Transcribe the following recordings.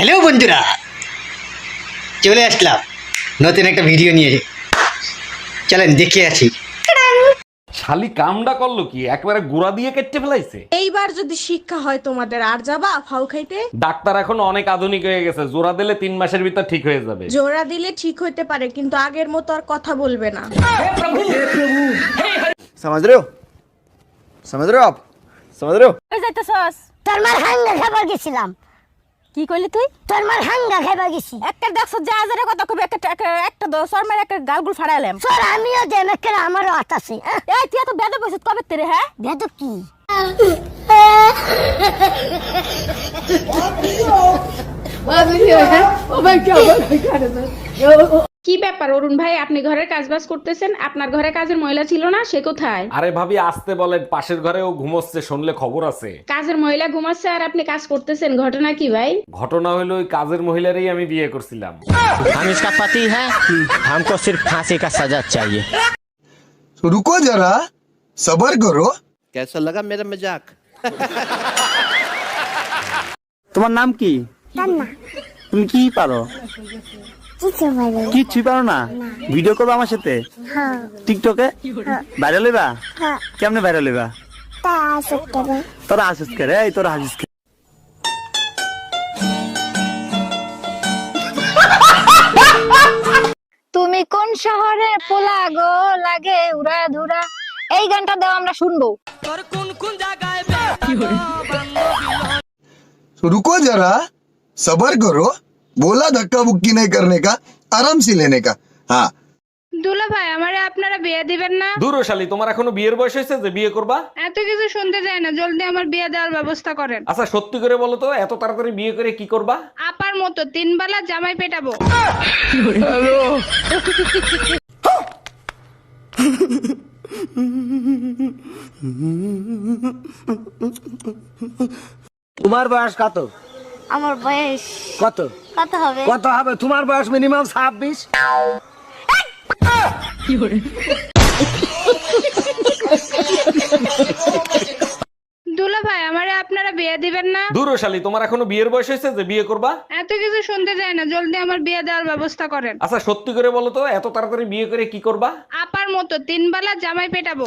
Hello বন্ধুরা চলে আসলাম। নতুন একটা ভিডিও নিয়ে। চলেন দেখে আছি শালি কামডা করল কি? একবারে গুড়া দিয়ে কেটে ফেলাইছে? এইবার যদি শিক্ষা হয় তোমাদের আর যাবা ফাউ খাইতে? ডাক্তার এখন অনেক আধুনিক হয়ে গেছে। জোড়া দিলে তিন মাসের ভিতর ঠিক হয়ে যাবে। জোড়া দিলে ঠিক হইতে পারে কিন্তু আগের মতো আর কথা বলবে না। হে প্রভু হে প্রভু সমাজ রে সমাজ রে আপ। সমাজ রে ওই যাইতে সস তোর মার হাঙ্গা খাবার গেছিলাম। কি করলি তুই? তোর মার হাঙ্গা খাইবা গেছি। একটা দেখছ যা যারে কথা কবি একটা একটা একটা দো সর মার একটা গালগুল ফাড়াইলাম। সর আমিও যেন একটা আমারও হাত আছে এই তুই এত বেদ বসে কবে তেরে হ্যাঁ? বেদ কি? কি ব্যাপার অরুণ ভাই আপনি ঘরের কাজ বাজ করতেছেন আপনার ঘরে কাজের মহিলা ছিল না সে কোথায় আরে ভাবি আসতে বলেন পাশের ঘরেও ঘুমোচ্ছে শুনলে খবর আছে কাজের মহিলা ঘুমাচ্ছে আর আপনি কাজ করতেছেন ঘটনা কি ভাই ঘটনা হলো ওই কাজের মহিলারই আমি বিয়ে করছিলাম हम इसका पति है हमको सिर्फ फांसी का सजा चाहिए तो रुको जरा सबर करो कैसा लगा मेरा मजाक তোমার নাম কি তুমি কি পারো পারো না? ভিডিও করব আমার সাথে? টিকটকে? ভাইরাল হইবা? কেমনে ভাইরাল হইবা? তোরা আসিস করে এই তোরা আসিস তুমি কোন শহরে পোলা গো? লাগে উড়া ধুরা এই গানটা দাও আমরা শুনব। তোর কোন কোন জায়গায় রুকো যারা সবার করো। बोला धक्का बुक्की नहीं करने का आराम से लेने का हाँ দুলা ভাই আমারে আপনারা বিয়ে দিবেন না দূর শালি তোমার এখনো বিয়ের বয়স হয়েছে যে বিয়ে করবা এত কিছু শুনতে যায় না জলদি আমার বিয়ে দেওয়ার ব্যবস্থা করেন আচ্ছা সত্যি করে বলো তো এত তাড়াতাড়ি বিয়ে করে কি করবা আপার মতো তিন বেলা জামাই পেটাবো তোমার বয়স কত আমার বয়স কত? কত হবে? কত হবে? তোমার বয়স মিনিমাম ছাব্বিশ। দুলা ভাই আমারে আপনারা বিয়ে দিবেন না? দূর শালি তোমার এখনও বিয়ের বয়স হয়েছে যে বিয়ে করবা? এত কিছু শুনতে যায় না জলদি আমার বিয়ে দেওয়ার ব্যবস্থা করেন। আচ্ছা সত্যি করে বলো তো এত তাড়াতাড়ি বিয়ে করে কি করবা? আপার মতো তিন বেলা জামাই পেটাবো।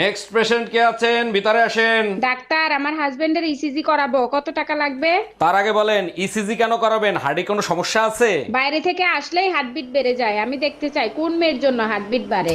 নেক্সট পেশেন্ট কে আছেন? ভিতরে আসেন। ডাক্তার আমার হাজবেন্ডের ইসিজি করাবো। কত টাকা লাগবে? তার আগে বলেন ইসিজি কেন করাবেন? হার্ডে কোনো সমস্যা আছে? বাইরে থেকে আসলেই হার্টবিট বেড়ে যায়। আমি দেখতে চাই কোন মেয়ের জন্য হার্টবিট বাড়ে?